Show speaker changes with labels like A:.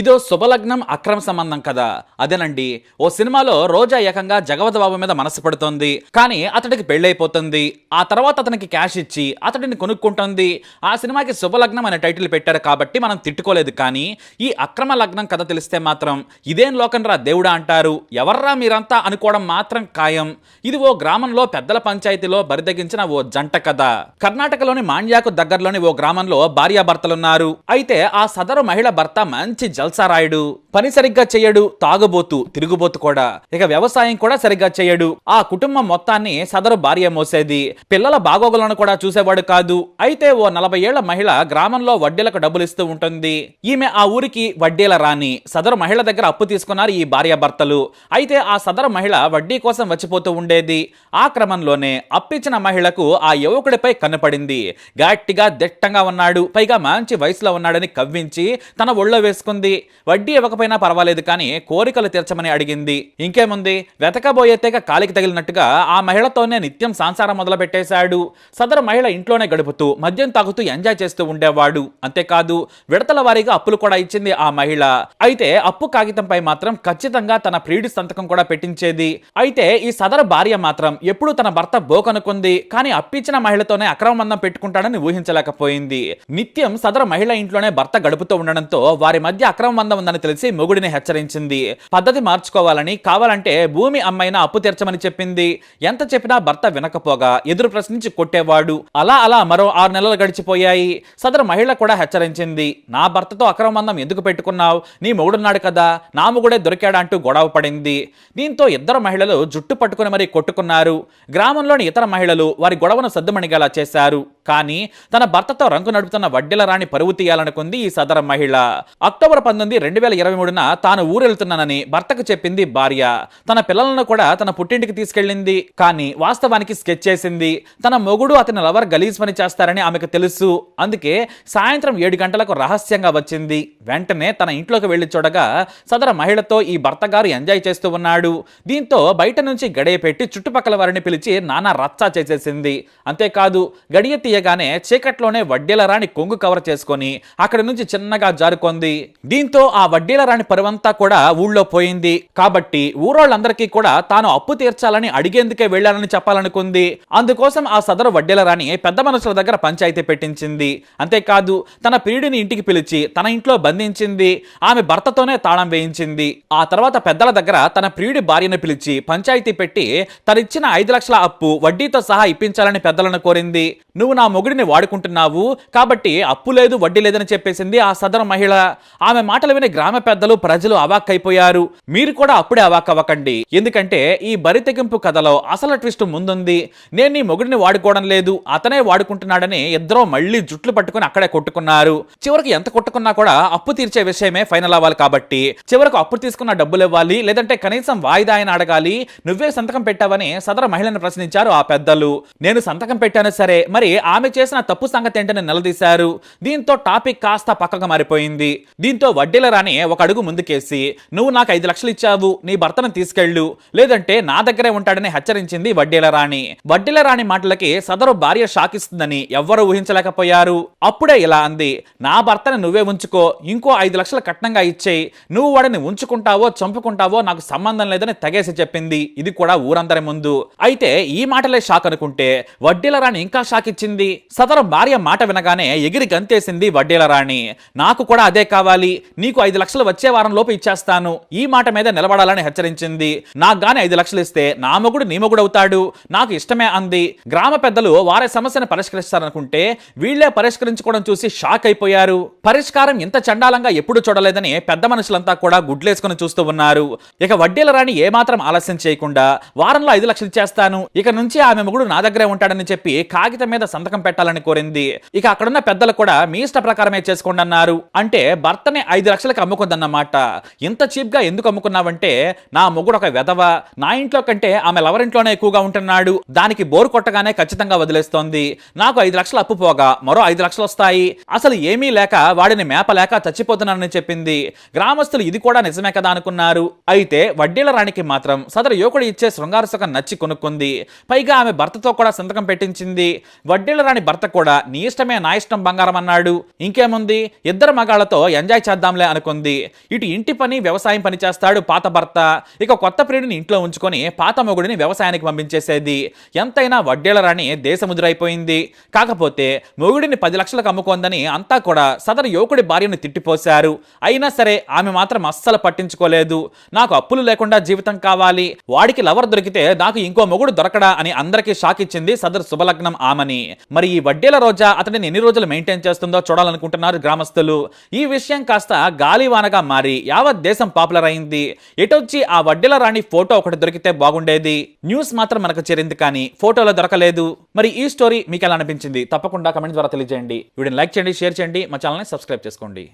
A: ఇదో శుభలగ్నం అక్రమ సంబంధం కదా. అదేనండి ఓ సినిమాలో రోజా ఏకంగా జగవత బాబు మీద మనసు పడుతోంది. కానీ అతడికి పెళ్ళైపోతుంది. ఆ తర్వాత అతనికి క్యాష్ ఇచ్చి అతడిని కొనుక్కుంటుంది. ఆ సినిమాకి శుభలగ్నం అనే టైటిల్ పెట్టారు కాబట్టి మనం తిట్టుకోలేదు. కానీ ఈ అక్రమ లగ్నం కథ తెలిస్తే మాత్రం ఇదేం లోకంరా దేవుడా అంటారు. ఎవర్రా మీరంతా అనుకోవడం మాత్రం ఖాయం. ఇది ఓ గ్రామంలో పెద్దల పంచాయతీలో బరిదగించిన ఓ జంట కథ. కర్ణాటకలోని మాండ్యాకు దగ్గరలోని ఓ గ్రామంలో భార్యాభర్తలున్నారు. అయితే ఆ సదరు మహిళ భర్త మంచి జల్సారాయుడు పని సరిగ్గా చేయడు తాగబోతు తిరుగుబోతు కూడా. ఇక వ్యవసాయం కూడా సరిగ్గా చేయడు. ఆ కుటుంబం మొత్తాన్ని సదరు భార్య మోసేది. పిల్లల బాగోగులను కూడా చూసేవాడు కాదు. అయితే ఓ నలభై ఏళ్ళ మహిళ గ్రామంలో వడ్డీలకు డబ్బులిస్తూ ఉంటుంది. ఈమె ఆ ఊరికి వడ్డీల రాని సదరు మహిళ దగ్గర అప్పు తీసుకున్నారు ఈ భార్యాభర్తలు అయితే ఆ సదరు మహిళ వడ్డీ కోసం వచ్చిపోతూ ఉండేది. ఆ క్రమంలోనే అప్పిచ్చిన మహిళకు ఆ యువకుడిపై కనపడింది గట్టిగా దిట్టంగా ఉన్నాడు. పైగా మంచి వయసులో ఉన్నాడని కవ్వించి తన ఒళ్ళో వేసుకుంది. వడ్డీ ఇవ్వకపోయినా పర్వాలేదు కానీ కోరికలు తీర్చమని అడిగింది. ఇంకేముంది? వెతకబోయే తెగ కాలికి తగిలినట్టుగా ఆ మహిళతోనే నిత్యం సంసారం మొదలుపెట్టేశాడు. సదరు మహిళ ఇంట్లోనే గడుపుతూ మద్యం తాగుతూ ఎంజాయ్ చేస్తూ ఉండేవాడు. అంతేకాదు విడతల వారీగా అప్పులు కూడా ఇచ్చింది ఆ మహిళ. అయితే అప్పు కాగితంపై మాత్రం ఖచ్చితంగా తన ప్రియుడి సంతకం కూడా పెట్టించేది. అయితే ఈ సదరు భార్య మాత్రం ఎప్పుడు తన భర్త బోకనుకుంది కానీ అప్పిచ్చిన మహిళతోనే అక్రమందం పెట్టుకుంటాడని ఊహించలేకపోయింది. నిత్యం సదరు మహిళ ఇంట్లోనే భర్త గడుపుతూ ఉండడంతో వారి మధ్య అక్రమబంధం ఉందని తెలిసి మొగుడిని హెచ్చరించింది. పద్ధతి మార్చుకోవాలని కావాలంటే భూమి అమ్మైనా అప్పు తీర్చమని చెప్పింది. ఎంత చెప్పినా భర్త వినకపోగా ఎదురు ప్రశ్నించి కొట్టేవాడు. అలా అలా మరో ఆరు నెలలు గడిచిపోయాయి. సదరు మహిళ కూడా హెచ్చరించింది. నా భర్తతో అక్రమబంధం ఎందుకు పెట్టుకున్నావు? నీ మొగుడున్నాడు కదా నా మొగుడే దొరికాడంటూ గొడవ పడింది. దీంతో ఇద్దరు మహిళలు జుట్టు పట్టుకుని మరీ కొట్టుకున్నారు. గ్రామంలోని ఇతర మహిళలు వారి గొడవను సద్దుమణిగేలా చేశారు. కానీ తన భర్తతో రంగు నడుపుతున్న వడ్డెల రాణి పరువు తీయాలనుకుంది ఈ సదర మహిళ. అక్టోబర్ పంతొమ్మిది రెండు వేల ఇరవై మూడున తాను ఊరెళ్తున్నానని భర్తకు చెప్పింది భార్య. తన పిల్లలను కూడా తన పుట్టింటికి తీసుకెళ్ళింది. కానీ వాస్తవానికి స్కెచ్ చేసింది. తన మొగుడు అతని లవర్ గలీజ్ పని చేస్తారని ఆమెకు తెలుసు. అందుకే సాయంత్రం ఏడు గంటలకు రహస్యంగా వచ్చింది. వెంటనే తన ఇంట్లోకి వెళ్ళి చూడగా సదర మహిళతో ఈ భర్త గారు ఎంజాయ్ చేస్తూ ఉన్నాడు. దీంతో బయట నుంచి గడియ పెట్టి చుట్టుపక్కల వారిని పిలిచి నానా రచ్చా చేసేసింది. అంతేకాదు గడియ తీయగానే చీకట్లోనే వడ్డీల రాణి కొంగు కవర్ చేసుకొని అక్కడి నుంచి చిన్నగా జారుకొంది. దీంతో ఆ వడ్డీల రాణి పరువంతా కూడా ఊళ్ళో పోయింది. కాబట్టి ఊరోళ్ళందరికీ కూడా తాను అప్పు తీర్చాలని అడిగేందుకే వెళ్ళాలని చెప్పాలనుకుంది. అందుకోసం ఆ సదరు వడ్డీల రాణి పెద్ద మనుషుల దగ్గర పంచాయతీ పెట్టించింది. అంతేకాదు తన ప్రియుడిని ఇంటికి పిలిచి తన ఇంట్లో బంధించింది. ఆమె భర్తతోనే తాళం వేయించింది. ఆ తర్వాత పెద్దల దగ్గర తన ప్రియుడి భార్యను పిలిచి పంచాయతీ పెట్టి తనిచ్చిన ఐదు లక్షల అప్పు వడ్డీతో సహా ఇప్పించాలని పెద్దలను కోరింది. నువ్వు నా మొగుడిని వాడుకుంటున్నావు కాబట్టి అప్పు లేదు వడ్డీ లేదని చెప్పేసింది ఆ సదరు మహిళ. ఆమె మాటలు విని గ్రామ పెద్దలు ప్రజలు అవాక్కైపోయారు. మీరు కూడా అప్పుడే అవాక్కవ్వకండి. ఎందుకంటే ఈ బరి తెగింపు కథలో అసలు ట్విస్ట్ ముందుంది. నేను నీ మొగుడిని వాడుకోవడం లేదు అతనే వాడుకుంటున్నాడని ఇద్దరూ మళ్ళీ జుట్లు పట్టుకుని అక్కడే కొట్టుకున్నారు. చివరికి ఎంత కొట్టుకున్నా కూడా అప్పు తీర్చే విషయమే ఫైనల్ అవ్వాలి కాబట్టి. చివరకు అప్పు తీసుకున్న డబ్బులు ఇవ్వాలి లేదంటే కనీసం వాయిదా ఆయన అడగాలి. నువ్వే సంతకం పెట్టావని సదర మహిళను ప్రశ్నించారు ఆ పెద్దలు. నేను సంతకం పెట్టాను సరే మరి ఆమె చేసిన తప్పు సంగతి ఏంటని నిలదీశారు. దీంతో టాపిక్ కాస్త పక్కగా మారిపోయింది. దీంతో వడ్డీల రాని ఒక అడుగు ముందుకేసి నువ్వు నాకు ఐదు లక్షలు ఇచ్చావు నీ భర్తను తీసుకెళ్ళు. లేదంటే నా దగ్గరే ఉంటాడని హెచ్చరించింది వడ్డీల రాణి. వడ్డీల రాణి మాటలకి సదరు భార్య షాక్ ఇస్తుందని ఎవ్వరూ ఊహించలేకపోయారు. అప్పుడే ఇలా అంది నా భర్తను నువ్వే ఉంచుకో ఇంకో ఐదు లక్షలు కట్నంగా ఇచ్చేయి. నువ్వు వాడిని ఉంచుకుంటావో చంపుకుంటావో నాకు సంబంధం లేదని తెగేసి చెప్పింది. ఇది కూడా ఊరందరి ముందు. అయితే ఈ మాటలే షాక్ అనుకుంటే వడ్డీల రాణి ఇంకా షాక్ ఇచ్చింది సదరు భార్య మాట వినగానే ఎగిరి గంతేసింది వడ్డీల రాణి. నాకు కూడా అదే కావాలి. నీకు ఐదు లక్షలు వచ్చే వారం లోపు ఇచ్చేస్తాను. ఈ మాట మీద నిలబడాలని హెచ్చరించింది. నాకు గాని ఐదు లక్షలు ఇస్తే నా మొగుడు నీ మొగుడు అవుతాడు. నాకు ఇష్టమే అంది. గ్రామ పెద్దలు వారి సమస్యను పరిష్కరిస్తారనుకుంటే వీళ్ళే పరిష్కరించుకోవడం చూసి షాక్ అయిపోయారు. పరిష్కారం ఇంత చండాలంగా ఎప్పుడు చూడలేదని పెద్ద మనుషులంతా కూడా గుడ్లేసుకుని చూస్తూ ఉన్నారు. ఇక వడ్డీల రాణి ఏమాత్రం ఆలస్యం చేయకుండా వారంలో ఐదు లక్షలు ఇచ్చేస్తాను. ఇక నుంచి ఆమె మొగుడు నా దగ్గరే ఉంటాడని చెప్పి కాగితం మీద సంతకం సంతకం పెట్టాలని కోరింది. ఇక అక్కడున్న పెద్దలు కూడా మీ ఇష్ట ప్రకారమే చేసుకోండి అన్నారు. అంటే భర్తని ఐదు లక్షలకు అమ్ముకుందన్నమాట ఇంత చీప్గా ఎందుకు అమ్ముకున్నావంటే నా మొగుడు ఒక వెధవ. నా ఇంట్లో కంటే ఆమె లవరింట్లోనే ఎక్కువగా ఉంటున్నాడు. దానికి బోరు కొట్టగానే ఖచ్చితంగా వదిలేస్తోంది. నాకు ఐదు లక్షలు అప్పు పోగా మరో ఐదు లక్షలు వస్తాయి. అసలు ఏమీ లేక వాడిని మేపలేక చచ్చిపోతున్నానని చెప్పింది. గ్రామస్తులు ఇది కూడా నిజమే కదా అనుకున్నారు. అయితే వడ్డీల రాణికి మాత్రం సదరు యువకుడు ఇచ్చే శృంగార సుఖం నచ్చి కొనుక్కుంది. పైగా ఆమె భర్తతో కూడా సంతకం పెట్టించింది. వడ్డీల రాణి భర్త కూడా నీ ఇష్టమే నా ఇష్టం బంగారం అన్నాడు. ఇంకేముంది? ఇద్దరు మగాళ్ళతో ఎంజాయ్ చేద్దాంలే అనుకుంది. ఇటు ఇంటి పని వ్యవసాయం పని చేస్తాడు పాత భర్త. ఇక కొత్త ప్రియుడిని ఇంట్లో ఉంచుకొని పాత మొగుడిని వ్యవసాయానికి పంపించేసేది. ఎంతైనా వడ్డేల రాణి దేశముద్రైపోయింది. కాకపోతే మొగుడిని పది లక్షలకు అమ్ముకుందని అంతా కూడా సదరు యువకుడి భార్యను తిట్టిపోశారు. అయినా సరే ఆమె మాత్రం అస్సలు పట్టించుకోలేదు. నాకు అప్పులు లేకుండా జీవితం కావాలి. వాడికి లవర్ దొరికితే నాకు ఇంకో మొగుడు దొరకడా అని అందరికీ షాక్ ఇచ్చింది సదరు శుభలగ్నం ఆమని. మరి ఈ వడ్డీల రోజా అతడిని ఎన్ని రోజులు మెయింటైన్ చేస్తుందో చూడాలనుకుంటున్నారు గ్రామస్తులు. ఈ విషయం కాస్త గాలివానగా మారి యావత్ దేశం పాపులర్ అయింది. ఎటొచ్చి ఆ వడ్డీల రాణి ఫోటో ఒకటి దొరికితే బాగుండేది? న్యూస్ మాత్రం మనకు చేరింది కానీ ఫోటోలో దొరకలేదు. మరి ఈ స్టోరీ మీకు ఎలా అనిపించింది? తప్పకుండా కమెంట్ ద్వారా తెలియజేయండి. వీడియోని లైక్ చేయండి షేర్ చేయండి. మా ఛానల్ని సబ్స్క్రైబ్ చేసుకోండి.